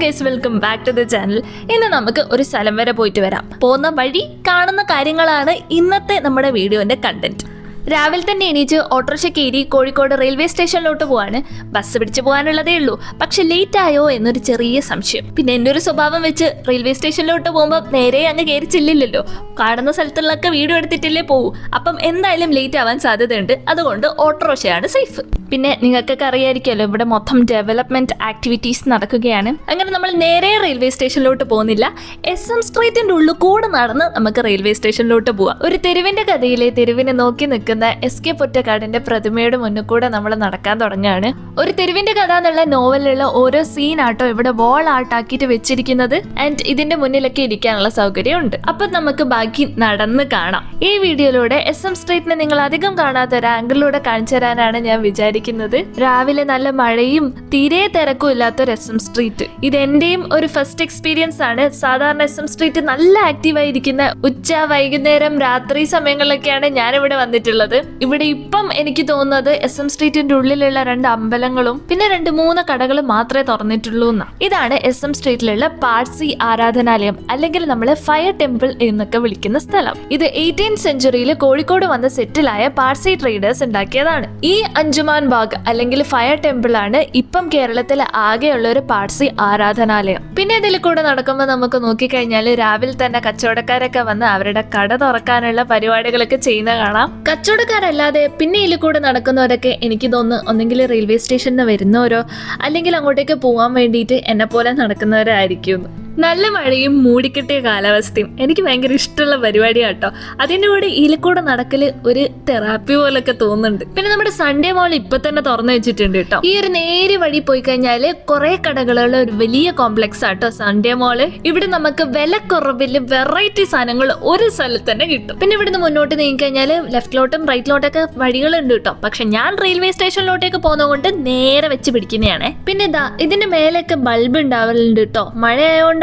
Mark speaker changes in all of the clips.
Speaker 1: Guys welcome back to the channel ഇന്ന് നമുക്ക് ഒരു സ്ഥലം വരെ പോയിട്ട് വരാം. പോകുന്ന വഴി കാണുന്ന കാര്യങ്ങളാണ് ഇന്നത്തെ നമ്മുടെ വീഡിയോന്റെ കണ്ടന്റ് രാവിലെ തന്നെ എണീച്ച് ഓട്ടോറിക്ഷ കയറി കോഴിക്കോട് റെയിൽവേ സ്റ്റേഷനിലോട്ട് പോവാണ്. ബസ് പിടിച്ചു പോകാനുള്ളതേ ഉള്ളൂ. പക്ഷെ ലേറ്റ് ആയോ എന്നൊരു ചെറിയ സംശയം. പിന്നെ എന്റെ ഒരു സ്വഭാവം വെച്ച് റെയിൽവേ സ്റ്റേഷനിലോട്ട് പോകുമ്പോൾ നേരെ അങ്ങ് കയറി ചെല്ലില്ലല്ലോ. കാണുന്ന സ്ഥലത്തുള്ളൊക്കെ വീഡിയോ എടുത്തിട്ടില്ലേ പോകൂ അപ്പം എന്തായാലും ലേറ്റ് ആവാൻ സാധ്യതയുണ്ട്. അതുകൊണ്ട് ഓട്ടോറിക്ഷയാണ് സേഫ് പിന്നെ നിങ്ങൾക്കൊക്കെ അറിയായിരിക്കുമല്ലോ ഇവിടെ മൊത്തം ഡെവലപ്മെന്റ് ആക്ടിവിറ്റീസ് നടക്കുകയാണ്. അങ്ങനെ നമ്മൾ നേരെ റെയിൽവേ സ്റ്റേഷനിലോട്ട് പോകുന്നില്ല. എസ് എം സ്ട്രീറ്റിന്റെ ഉള്ളിൽ കൂടെ നടന്ന് നമുക്ക് റെയിൽവേ സ്റ്റേഷനിലോട്ട് പോവാം. ഒരു തെരുവിന്റെ കഥയിലെ തെരുവിനെ നോക്കി നിൽക്കുന്ന എസ് കെ പൊറ്റക്കാടിന്റെ പ്രതിമയുടെ മുന്നിൽ കൂടെ നമ്മൾ നടക്കാൻ തുടങ്ങുകയാണ് ഒരു തെരുവിന്റെ കഥ എന്നുള്ള നോവലിലുള്ള ഓരോ സീൻ ആട്ടോ ഇവിടെ വോൾ ആർട്ടാക്കിയിട്ട് വെച്ചിരിക്കുന്നത്. ആൻഡ് ഇതിന്റെ മുന്നിലൊക്കെ ഇരിക്കാനുള്ള സൗകര്യമുണ്ട്. അപ്പൊ നമുക്ക് ബാക്കി നടന്ന് കാണാം. ഈ വീഡിയോയിലൂടെ എസ് എം സ്ട്രീറ്റിനെ നിങ്ങൾ അധികം കാണാത്ത ഒരു ആംഗിളിലൂടെ കാണിച്ചു തരാനാണ് ഞാൻ വിചാരിക്കുന്നത്. രാവിലെ നല്ല മഴയും തീരെ തിരക്കും ഇല്ലാത്ത ഒരു എസ് എം സ്ട്രീറ്റ് ഇത് എന്റെയും ഒരു ഫസ്റ്റ് എക്സ്പീരിയൻസ് ആണ്. സാധാരണ എസ് എം സ്ട്രീറ്റ് നല്ല ആക്റ്റീവ് ആയിരിക്കുന്ന ഉച്ച വൈകുന്നേരം രാത്രി സമയങ്ങളിലൊക്കെയാണ് ഞാൻ ഇവിടെ വന്നിട്ടുള്ളത് ഇവിടെ ഇപ്പം എനിക്ക് തോന്നുന്നത് എസ് എം സ്ട്രീറ്റിന്റെ ഉള്ളിലുള്ള രണ്ട് അമ്പലങ്ങളും പിന്നെ രണ്ട് മൂന്ന് കടകളും മാത്രമേ തുറന്നിട്ടുള്ളൂ എന്ന്. ഇതാണ് എസ് എം സ്ട്രീറ്റിലുള്ള പാഴ്സി ആരാധനാലയം അല്ലെങ്കിൽ നമ്മൾ ഫയർ ടെമ്പിൾ എന്നൊക്കെ വിളിക്കുന്ന സ്ഥലം. ഇത് എയ്റ്റീൻ സെഞ്ചുറിയിൽ കോഴിക്കോട് വന്ന സെറ്റിലായ പാഴ്സി ട്രേഡേഴ്സ് ഉണ്ടാക്കിയതാണ്. ഈ അഞ്ചുമാൻ ബാഗ് അല്ലെങ്കിൽ ഫയർ ടെമ്പിൾ ആണ് ഇപ്പം കേരളത്തിലെ ആകെയുള്ള ഒരു പാഴ്സി ആരാധനാലയം. പിന്നെ ഇതിൽ കൂടെ നടക്കുമ്പോൾ നമുക്ക് നോക്കിക്കഴിഞ്ഞാൽ രാവിലെ തന്നെ കച്ചവടക്കാരൊക്കെ വന്ന് അവരുടെ കട തുറക്കാനുള്ള പരിപാടികളൊക്കെ ചെയ്യുന്ന കാണാം. കച്ചവടക്കാരല്ലാതെ പിന്നെ ഇതിൽ കൂടെ നടക്കുന്നവരൊക്കെ എനിക്ക് തോന്നുന്നു ഒന്നെങ്കിൽ റെയിൽവേ സ്റ്റേഷനിൽ നിന്ന് വരുന്നവരോ അല്ലെങ്കിൽ അങ്ങോട്ടേക്ക് പോകാൻ വേണ്ടിയിട്ട് എന്നെ പോലെ നടക്കുന്നവരായിരിക്കും. നല്ല മഴയും മൂടിക്കെട്ടിയ കാലാവസ്ഥയും എനിക്ക് ഭയങ്കര ഇഷ്ടമുള്ള പരിപാടിയാണ് കേട്ടോ അതിന്റെ കൂടെ ഇതിലൂടെ നടക്കൽ ഒരു തെറാപ്പി പോലൊക്കെ തോന്നുന്നുണ്ട്. പിന്നെ നമ്മുടെ സൺഡേ മോൾ ഇപ്പൊ തന്നെ തുറന്നു വെച്ചിട്ടുണ്ട് കേട്ടോ. ഈ ഒരു നേരെ വഴി പോയി കഴിഞ്ഞാൽ കുറെ കടകളുള്ള ഒരു വലിയ കോംപ്ലക്സ് ആട്ടോ സൺഡേ മോൾ ഇവിടെ നമുക്ക് വിലക്കുറവിൽ വെറൈറ്റി സാധനങ്ങൾ ഒരു സ്ഥലത്ത് തന്നെ കിട്ടും. പിന്നെ ഇവിടുന്ന് മുന്നോട്ട് നീങ്ങി കഴിഞ്ഞാൽ ലെഫ്റ്റിലോട്ടും റൈറ്റിലോട്ടൊക്കെ വഴികളുണ്ട് കേട്ടോ. പക്ഷെ ഞാൻ റെയിൽവേ സ്റ്റേഷനിലോട്ടേക്ക് പോകുന്നതുകൊണ്ട് നേരെ വെച്ച് പിടിക്കുന്നതാണ്. പിന്നെ ഇതാ ഇതിന്റെ മേലൊക്കെ ബൾബ് ഉണ്ടാവലുണ്ട് കേട്ടോ.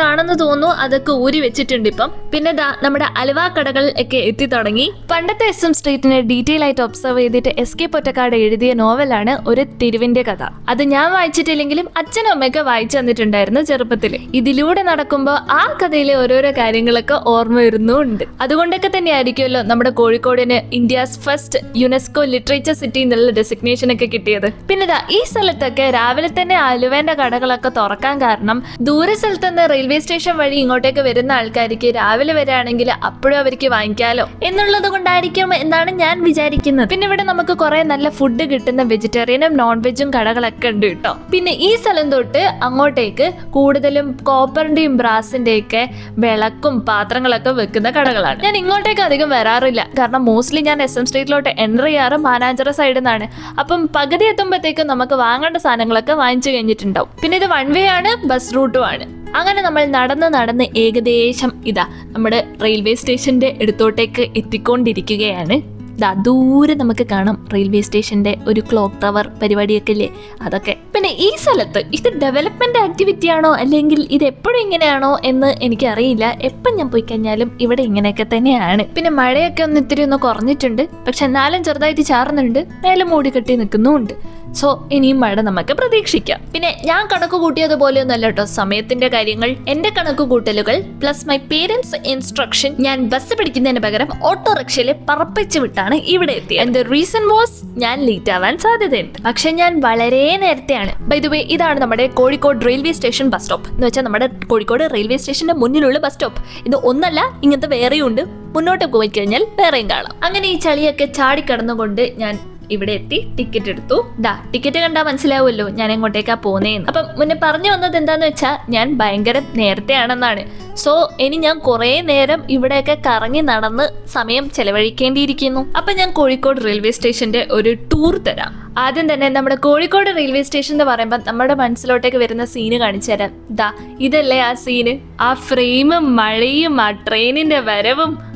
Speaker 1: മഴയായോണ്ടാണെന്ന് തോന്നുന്നു. അതൊക്കെ ഊരി വെച്ചിട്ടുണ്ട് ഇപ്പം. പിന്നെ ദാ നമ്മുടെ അലുവ കടകളിൽ ഒക്കെ എത്തി തുടങ്ങി. പണ്ടത്തെ എസ് എം സ്ട്രീറ്റിനെ ഡീറ്റെയിൽ ആയിട്ട് ഒബ്സർവ് ചെയ്തിട്ട് എസ് കെ പൊറ്റക്കാട് എഴുതിയ നോവലാണ് ഒരു തിരുവിന്റെ കഥ. അത് ഞാൻ വായിച്ചിട്ടില്ലെങ്കിലും അച്ഛനും അമ്മയൊക്കെ വായിച്ചു തന്നിട്ടുണ്ടായിരുന്നു ചെറുപ്പത്തിൽ ഇതിലൂടെ നടക്കുമ്പോൾ ആ കഥയിലെ ഓരോരോ കാര്യങ്ങളൊക്കെ ഓർമ്മ വരുന്നുണ്ട്. അതുകൊണ്ടൊക്കെ തന്നെ ആയിരിക്കുമല്ലോ നമ്മുടെ കോഴിക്കോടിന് India's first UNESCO literature city എന്നുള്ള ഡെസിഗ്നേഷൻ ഒക്കെ കിട്ടിയത്. പിന്നെ ഈ സ്ഥലത്തൊക്കെ രാവിലെ തന്നെ അലുവേന്റെ കടകളൊക്കെ തുറക്കാൻ കാരണം ദൂര നിന്ന് റെയിൽവേ സ്റ്റേഷൻ വഴി ഇങ്ങോട്ടേക്ക് വരുന്ന ആൾക്കാർക്ക് രാവിലെ വരാണെങ്കിൽ അപ്പോഴും അവർക്ക് വാങ്ങിക്കാലോ? എന്നുള്ളത് കൊണ്ടായിരിക്കും എന്നാണ് ഞാൻ വിചാരിക്കുന്നത്. പിന്നെ ഇവിടെ നമുക്ക് കുറെ നല്ല ഫുഡ് കിട്ടുന്ന വെജിറ്റേറിയനും നോൺ വെജും കടകളൊക്കെ ഉണ്ട് കേട്ടോ. പിന്നെ ഈ സ്ഥലം തൊട്ട് അങ്ങോട്ടേക്ക് കൂടുതലും കോപ്പറിന്റെയും ബ്രാസിന്റെയും ഒക്കെ വിളക്കും പാത്രങ്ങളൊക്കെ വെക്കുന്ന കടകളാണ്. ഞാൻ ഇങ്ങോട്ടേക്ക് അധികം വരാറില്ല. കാരണം മോസ്റ്റ്ലി ഞാൻ എസ് എം സ്ട്രീറ്റിലോട്ട് എന്റർ ചെയ്യാറ് മാനാഞ്ചറ സൈഡിൽ നിന്നാണ് അപ്പം പകുതി എത്തുമ്പോഴത്തേക്കും നമുക്ക് വാങ്ങേണ്ട സാധനങ്ങളൊക്കെ വാങ്ങിച്ചു കഴിഞ്ഞിട്ടുണ്ടാവും. പിന്നെ ഇത് വൺ വേ ആണ് ബസ് റൂട്ടും ആണ്. അങ്ങനെ നമ്മൾ നടന്ന് നടന്ന് ഏകദേശം ഇതാ നമ്മുടെ റെയിൽവേ സ്റ്റേഷന്റെ അടുത്തോട്ടേക്ക് എത്തിക്കൊണ്ടിരിക്കുകയാണ്. ദാ ദൂരെ നമുക്ക് കാണാം റെയിൽവേ സ്റ്റേഷന്റെ ഒരു ക്ലോക്ക് ടവർ പരിപാടിയൊക്കെ ഇല്ലേ? അതൊക്കെ. പിന്നെ ഈ സ്ഥലത്ത് ഇത് ഡെവലപ്മെന്റ് ആക്ടിവിറ്റി ആണോ അല്ലെങ്കിൽ ഇത് എപ്പോഴും ഇങ്ങനെയാണോ എന്ന് എനിക്കറിയില്ല. എപ്പം ഞാൻ പോയി കഴിഞ്ഞാലും ഇവിടെ ഇങ്ങനെയൊക്കെ തന്നെയാണ്. പിന്നെ മഴയൊക്കെ ഒന്ന് ഇത്തിരി ഒന്ന് കുറഞ്ഞിട്ടുണ്ട്. പക്ഷെ എന്നാലും ചെറുതായിട്ട് ചാറുന്നുണ്ട്. മേലെ മൂടി കെട്ടി നിൽക്കുന്നുമുണ്ട്. സോ ഇനിയും മഴ നമുക്ക് പ്രതീക്ഷിക്കാം. പിന്നെ ഞാൻ കണക്ക് കൂട്ടിയതുപോലെ ഒന്നല്ല കേട്ടോ. സമയത്തിന്റെ കാര്യങ്ങൾ എന്റെ കണക്ക് കൂട്ടലുകൾ പ്ലസ് മൈ പേരൻസ് ഇൻസ്ട്രക്ഷൻ ഞാൻ ബസ് പിടിക്കുന്നതിന് പകരം ഓട്ടോറിക്ഷയിൽ പറപ്പിച്ചു വിട്ടാണ് ഇവിടെ എത്തിയത്. എന്റെ റീസൺ വാസ് ഞാൻ ലേറ്റ് ആവാൻ സാധ്യതയുണ്ട്. പക്ഷെ ഞാൻ വളരെ നേരത്തെയാണ്. ബൈ ദ വേ ഇതാണ് നമ്മുടെ Kozhikode railway station bus stop എന്ന് വെച്ചാൽ നമ്മുടെ കോഴിക്കോട് റെയിൽവേ സ്റ്റേഷന്റെ മുന്നിലുള്ള ബസ് സ്റ്റോപ്പ് ഇത് ഒന്നല്ല ഇങ്ങനത്തെ വേറെയും ഉണ്ട് മുന്നോട്ട് പോയി കഴിഞ്ഞാൽ വേറെയും കാണാം. അങ്ങനെ ഈ ചളിയൊക്കെ ചാടിക്കടന്നുകൊണ്ട് ഞാൻ ഇവിടെ എത്തി ടിക്കറ്റ് എടുത്തു. ദാ ടിക്കറ്റ് കണ്ടാൽ മനസ്സിലാവുമല്ലോ ഞാൻ എങ്ങോട്ടേക്കാ പോന്നേന്ന്. അപ്പം മുന്നേ പറഞ്ഞു വന്നത് എന്താന്ന് വെച്ചാൽ ഞാൻ ഭയങ്കര നേരത്തെ ആണെന്നാണ് സോ ഇനി ഞാൻ കുറേ നേരം ഇവിടെയൊക്കെ കറങ്ങി നടന്ന് സമയം ചെലവഴിക്കേണ്ടിയിരിക്കുന്നു. അപ്പം ഞാൻ കോഴിക്കോട് റെയിൽവേ സ്റ്റേഷന്റെ ഒരു ടൂർ തരാം. ആദ്യം തന്നെ നമ്മുടെ കോഴിക്കോട് റെയിൽവേ സ്റ്റേഷൻ എന്ന് പറയുമ്പോൾ നമ്മുടെ മനസ്സിലോട്ടേക്ക് വരുന്ന സീന് കാണിച്ചു തരാം. ദാ ഇതല്ലേ ആ സീന് ആ ഫ്രെയിമും മഴയും ആ ട്രെയിനിന്റെ വരവും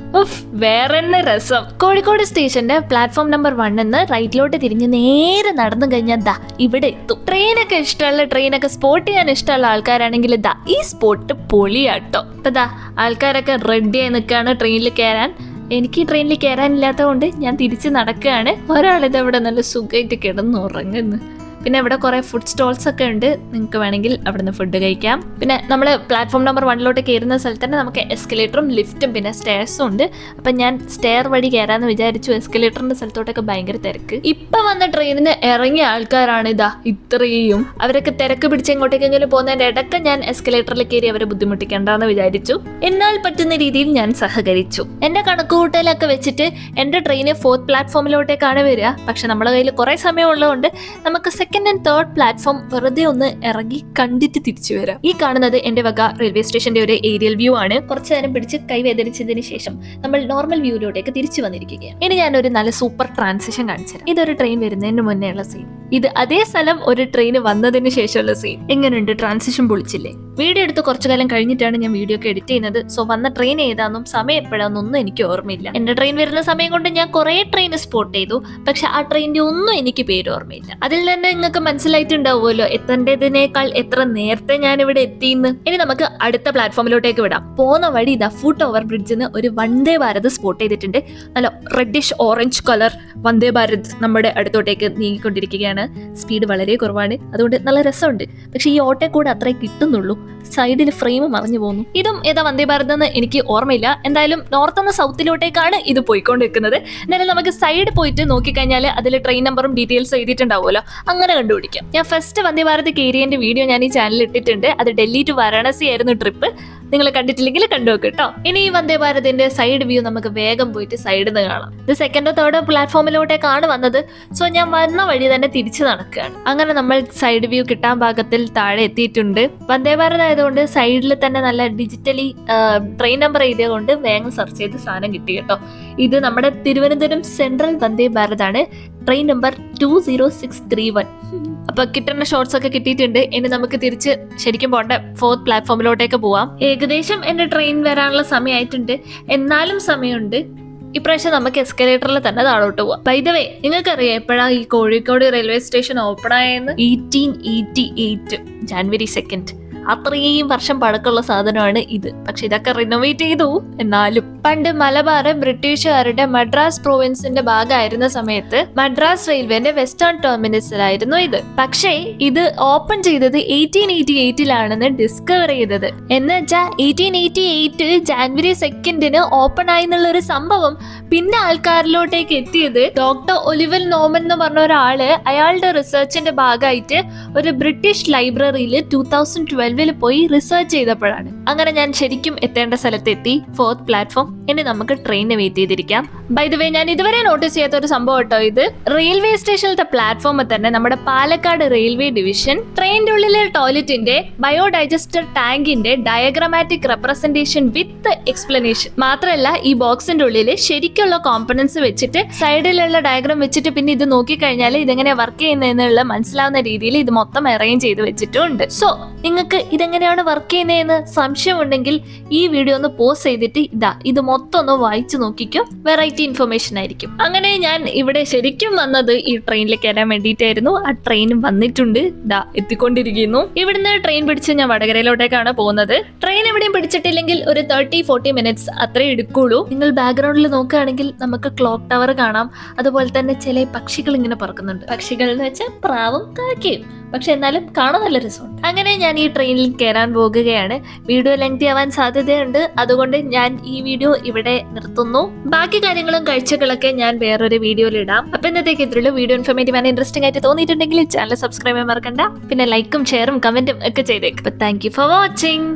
Speaker 1: വേറെന്നെ രസം. കോഴിക്കോട് സ്റ്റേഷന്റെ പ്ലാറ്റ്ഫോം നമ്പർ വണ്ണിന്ന് റൈറ്റിലോട്ട് തിരിഞ്ഞ് നേരെ നടന്നു കഴിഞ്ഞാൽ ദാ ഇവിടെ എത്തും. ട്രെയിനൊക്കെ ഇഷ്ടമുള്ള ട്രെയിനൊക്കെ സ്പോട്ട് ചെയ്യാൻ ഇഷ്ടമുള്ള ആൾക്കാരാണെങ്കിൽ ദാ ഈ സ്പോട്ട് പൊളിയാട്ടോ. ഇപ്പൊ ദാ ആൾക്കാരൊക്കെ റെഡിയായി നിൽക്കുകയാണ് ട്രെയിനിൽ കയറാൻ എനിക്ക് ട്രെയിനിൽ കയറാനില്ലാത്തതുകൊണ്ട് ഞാൻ തിരിച്ച് നടക്കുകയാണ്. ഒരാളിത് അവിടെ നല്ല സുഖമായിട്ട് കിടന്നുറങ്ങുന്നു. പിന്നെ ഇവിടെ കുറെ ഫുഡ് സ്റ്റോൾസ് ഒക്കെ ഉണ്ട്. നിങ്ങൾക്ക് വേണമെങ്കിൽ അവിടുന്ന് ഫുഡ് കഴിക്കാം. പിന്നെ നമ്മൾ പ്ലാറ്റ്ഫോം നമ്പർ വണ്ണിലോട്ട് കയറുന്ന സ്ഥലത്ത് തന്നെ നമുക്ക് എസ്കലേറ്ററും ലിഫ്റ്റും പിന്നെ സ്റ്റെയർസും ഉണ്ട്. അപ്പം ഞാൻ സ്റ്റെയർ വഴി കയറാന്ന് വിചാരിച്ചു. എസ്കലേറ്ററിന്റെ സ്ഥലത്തോട്ടൊക്കെ ഭയങ്കര തിരക്ക്. ഇപ്പൊ വന്ന ട്രെയിനിന് ഇറങ്ങിയ ആൾക്കാരാണ് ഇതാ ഇത്രയും. അവരൊക്കെ തിരക്ക് പിടിച്ച് എങ്ങോട്ടേക്കെങ്കിലും പോകുന്നതിന്റെ ഇടയ്ക്ക് ഞാൻ എസ്കലേറ്ററിൽ കയറി അവരെ ബുദ്ധിമുട്ടിക്കേണ്ടെന്ന് വിചാരിച്ചു. എന്നാൽ പറ്റുന്ന രീതിയിൽ ഞാൻ സഹകരിച്ചു. എന്റെ കണക്കുകൂട്ടലൊക്കെ വെച്ചിട്ട് എന്റെ ട്രെയിന് ഫോർത്ത് പ്ലാറ്റ്ഫോമിലോട്ടേക്കാണ് വരിക. പക്ഷെ നമ്മുടെ കയ്യിൽ കുറെ സമയം ഉള്ളതുകൊണ്ട് നമുക്ക് സെക്കൻഡ് ആൻഡ് തേർഡ് പ്ലാറ്റ്ഫോം വെറുതെ ഒന്ന് ഇറങ്ങി കണ്ടിട്ട് തിരിച്ചു വരാം. ഈ കാണുന്നത് എന്റെ വക റെയിൽവേ സ്റ്റേഷന്റെ ഒരു ഏരിയൽ വ്യൂ ആണ്. കുറച്ചു നേരം പിടിച്ച് കൈവേദനിച്ചതിന് ശേഷം നമ്മൾ നോർമൽ വ്യൂയിലോട്ടേക്ക് തിരിച്ചു വന്നിരിക്കുകയാണ്. ഇനി ഞാൻ ഒരു നല്ല സൂപ്പർ ട്രാൻസിഷൻ കാണിച്ചത് തരാം. ഇതൊരു ട്രെയിൻ വരുന്നതിന് മുന്നേ ഉള്ള സീൻ ഇത് അതേ സ്ഥലം ഒരു ട്രെയിൻ വന്നതിന് ശേഷമുള്ള സീൻ എങ്ങനെയുണ്ട് ട്രാൻസിഷൻ പൊളിച്ചില്ലേ? വീഡിയോ എടുത്ത് കുറച്ചു കാലം കഴിഞ്ഞിട്ടാണ് ഞാൻ വീഡിയോ ഒക്കെ എഡിറ്റ് ചെയ്യുന്നത്. സോ വന്ന ട്രെയിൻ ഏതാണെന്നും സമയം എപ്പോഴാണെന്നൊന്നും എനിക്ക് ഓർമ്മയില്ല. എന്റെ ട്രെയിൻ വരുന്ന സമയം കൊണ്ട് ഞാൻ കുറെ ട്രെയിൻ സ്പോട്ട് ചെയ്തു. പക്ഷെ ആ ട്രെയിനിന്റെ ഒന്നും എനിക്ക് പേര് ഓർമ്മയില്ല. അതിൽ തന്നെ നിങ്ങൾക്ക് മനസ്സിലായിട്ടുണ്ടാവുമല്ലോ എത്തേണ്ടതിനേക്കാൾ എത്ര നേരത്തെ ഞാൻ ഇവിടെ എത്തിയെന്ന്. ഇനി നമുക്ക് അടുത്ത പ്ലാറ്റ്ഫോമിലോട്ടേക്ക് വിടാം. പോകുന്ന വഴി ദ ഫുട്ട് ഓവർ ബ്രിഡ്ജിന് ഒരു വന്ദേ ഭാരത് സ്പോട്ട് ചെയ്തിട്ടുണ്ട്. നല്ല reddish orange colour Vande Bharat നമ്മുടെ അടുത്തോട്ടേക്ക് നീങ്ങിക്കൊണ്ടിരിക്കുകയാണ്. സ്പീഡ് വളരെ കുറവാണ്. അതുകൊണ്ട് നല്ല രസമുണ്ട്. പക്ഷെ ഈ ഓട്ടെ കൂടെ അത്രേ കിട്ടുന്നുള്ളൂ. സൈഡിൽ ഫ്രെയിം മറിഞ്ഞു പോകുന്നു ഇതും ഏതാ വന്ദേ ഭാരത് എന്ന് എനിക്ക് ഓർമ്മയില്ല. എന്തായാലും നോർത്ത് നിന്ന് സൗത്തിലോട്ടേക്കാണ് ഇത് പോയിക്കൊണ്ടിരിക്കുന്നത്. എന്നാലും നമുക്ക് സൈഡ് പോയിട്ട് നോക്കിക്കഴിഞ്ഞാൽ അതിൽ ട്രെയിൻ നമ്പറും ഡീറ്റെയിൽസ് എഴുതിയിട്ടുണ്ടാവുമല്ലോ. അങ്ങനെ കണ്ടുപിടിക്കാം. ഞാൻ ഫസ്റ്റ് വന്ദേ ഭാരത് കയറിയതിന്റെ വീഡിയോ ഞാൻ ഈ ചാനലിൽ ഇട്ടിട്ടുണ്ട്. അത് ഡൽഹി ടു വാരാണസി ആയിരുന്നു ട്രിപ്പ് നിങ്ങൾ കണ്ടിട്ടില്ലെങ്കിൽ കണ്ടു കേട്ടോ ഇനി ഈ വന്ദേ ഭാരതിന്റെ സൈഡ് വ്യൂ നമുക്ക് വേഗം പോയിട്ട് സൈഡിൽ നിന്ന് കാണാം. ഇത് സെക്കൻഡോ തേർഡോ പ്ലാറ്റ്ഫോമിലോട്ടേക്കാണ് വന്നത്. സോ ഞാൻ വന്ന വഴി തന്നെ തിരിച്ചു നടക്കുകയാണ്. അങ്ങനെ നമ്മൾ സൈഡ് വ്യൂ കിട്ടാൻ ഭാഗത്തിൽ താഴെ എത്തിയിട്ടുണ്ട്. വന്ദേ ഭാരത് ആയതുകൊണ്ട് സൈഡിൽ തന്നെ നല്ല ഡിജിറ്റലി ട്രെയിൻ നമ്പർ എഴുതിയതുകൊണ്ട് വേഗം സെർച്ച് ചെയ്ത് സാധനം കിട്ടി കേട്ടോ. ഇത് നമ്മുടെ Thiruvananthapuram central Vande ഭാരതാണ്. Train number two zero six three one അപ്പൊ കിട്ടുന്ന ഷോർട്സ് ഒക്കെ കിട്ടിയിട്ടുണ്ട്. ഇനി നമുക്ക് തിരിച്ച് ശരിക്കും പോണ്ട ഫോർത്ത് പ്ലാറ്റ്ഫോമിലോട്ടേക്ക് പോവാം. ഏകദേശം എന്റെ ട്രെയിൻ വരാനുള്ള സമയമായിട്ടുണ്ട്. എന്നാലും സമയമുണ്ട്. ഇപ്രാവശ്യം നമുക്ക് എസ്കലേറ്ററിൽ തന്നെ താഴോട്ട് പോവാം. വൈദവേ നിങ്ങൾക്കറിയാം എപ്പോഴാണ് ഈ കോഴിക്കോട് റെയിൽവേ സ്റ്റേഷൻ ഓപ്പൺ ആയെന്ന്? Eighteen eighty eight January second അത്രയും വർഷം പഴക്കമുള്ള സാധനമാണ് ഇത്. പക്ഷെ ഇതൊക്കെ റിനോവേറ്റ് ചെയ്തു. എന്നാലും. പണ്ട് മലബാർ ബ്രിട്ടീഷുകാരുടെ മദ്രാസ് പ്രൊവിൻസിന്റെ ഭാഗമായിരുന്ന സമയത്ത് മദ്രാസ് റെയിൽവേന്റെ വെസ്റ്റേൺ ടെർമിനസിലായിരുന്നു ഇത്. പക്ഷേ ഇത് ഓപ്പൺ ചെയ്തത് എയ്റ്റീൻ എയ്റ്റി എയ്റ്റിലാണെന്ന് ഡിസ്കവർ ചെയ്തത്. എന്ന് വെച്ചാൽ എയ്റ്റീൻ എയ്റ്റി എയ്റ്റ് ജാനുവരി സെക്കൻഡിന് ഓപ്പൺ ആയി എന്നുള്ള ഒരു സംഭവം പിന്നെ ആൾക്കാരിലോട്ടേക്ക് എത്തിയത് ഡോക്ടർ ഒലിവൽ നോമൻ എന്ന് പറഞ്ഞ ഒരാൾ. അയാളുടെ റിസർച്ചിന്റെ ഭാഗമായിട്ട് ഒരു ബ്രിട്ടീഷ് ലൈബ്രറിയിൽ ടൂ തൗസൻഡ് ട്വൽവിൽ പോയി റിസർച്ച് ചെയ്തപ്പോഴാണ്. അങ്ങനെ ഞാൻ ശരിക്കും എത്തേണ്ട സ്ഥലത്തെത്തി. ഫോർത്ത് പ്ലാറ്റ്ഫോം ഇനി നമുക്ക് ട്രെയിനിന് വെയിറ്റ് ചെയ്തിരിക്കാം. ബൈ ദ വേ ഞാൻ ഇതുവരെ നോട്ടീസ് ചെയ്യാത്ത ഒരു സംഭവം കേട്ടോ ഇത്. റെയിൽവേ സ്റ്റേഷനിലത്തെ പ്ലാറ്റ്ഫോമിൽ തന്നെ നമ്മുടെ പാലക്കാട് റെയിൽവേ ഡിവിഷൻ ട്രെയിനിന്റെ ഉള്ളിലെ ടോയ്ലറ്റിന്റെ ബയോഡൈജസ്റ്റർ ടാങ്കിന്റെ ഡയഗ്രമാറ്റിക് റെപ്രസെന്റേഷൻ വിത്ത് എക്സ്പ്ലനേഷൻ മാത്രമല്ല ഈ ബോക്സിന്റെ ഉള്ളിൽ ശരിക്കുള്ള കോമ്പണൻസ് വെച്ചിട്ട് സൈഡിലുള്ള ഡയഗ്രാം വെച്ചിട്ട് പിന്നെ ഇത് നോക്കിക്കഴിഞ്ഞാൽ ഇതെങ്ങനെ വർക്ക് ചെയ്യുന്നതെന്നുള്ള മനസ്സിലാവുന്ന രീതിയിൽ ഇത് മൊത്തം അറേഞ്ച് ചെയ്ത് വെച്ചിട്ടുണ്ട്. സോ നിങ്ങൾക്ക് ഇതെങ്ങനെയാണ് വർക്ക് ചെയ്യുന്നതെന്ന് സംശയമുണ്ടെങ്കിൽ ഈ വീഡിയോ ഒന്ന് പോസ് ചെയ്തിട്ട് ഇതാ ഇത് മൊത്തം ഒന്ന് വായിച്ചു നോക്കിക്കോ. വെറൈറ്റി ഇൻഫർമേഷൻ ആയിരിക്കും. അങ്ങനെ ഞാൻ ഇവിടെ ശരിക്കും വന്നത് ഈ ട്രെയിനിൽ കയറാൻ വേണ്ടിയിട്ടായിരുന്നു. ആ ട്രെയിൻ വന്നിട്ടുണ്ട്. ഇതാ എത്തിക്കൊണ്ടിരിക്കുന്നു. ഇവിടുന്ന് ട്രെയിൻ പിടിച്ച് ഞാൻ വടകരയിലോട്ടേക്കാണ് പോകുന്നത്. ട്രെയിൻ എവിടെയും പിടിച്ചിട്ടില്ലെങ്കിൽ ഒരു തേർട്ടി ഫോർട്ടി മിനിറ്റ്സ് അത്രേ എടുക്കുള്ളൂ. നിങ്ങൾ ബാക്ക്ഗ്രൗണ്ടിൽ നോക്കുകയാണെങ്കിൽ നമുക്ക് ക്ലോക്ക് ടവർ കാണാം. അതുപോലെ തന്നെ ചില പക്ഷികൾ ഇങ്ങനെ പറക്കുന്നുണ്ട്. പക്ഷികൾ എന്ന് വെച്ചാൽ പ്രാവും കാക്കയും. പക്ഷെ എന്നാലും കാണാൻ നല്ല രസമുണ്ട്. അങ്ങനെ ഞാൻ ഈ ട്രെയിനിൽ കയറാൻ പോകുകയാണ്. വീഡിയോ ലെങ്തി ആവാൻ സാധ്യതയുണ്ട്. അതുകൊണ്ട് ഞാൻ ഈ വീഡിയോ ഇവിടെ നിർത്തുന്നു. ബാക്കി കാര്യങ്ങളും കാഴ്ചകളൊക്കെ ഞാൻ വേറൊരു വീഡിയോയിൽ ഇടാം. അപ്പൊ ഇന്നത്തേക്ക് ഇത്രയുള്ളൂ വീഡിയോ ഇൻഫോർമേറ്റീവ് ആൻഡ് ഇൻട്രസ്റ്റിംഗ് ആയിട്ട് തോന്നിയിട്ടുണ്ടെങ്കിൽ ചാനൽ സബ്സ്ക്രൈബ് ചെയ്യാൻ മറക്കണ്ട. പിന്നെ ലൈക്കും ഷെയറും കമന്റും ഒക്കെ ചെയ്തേക്കും. Thank for watching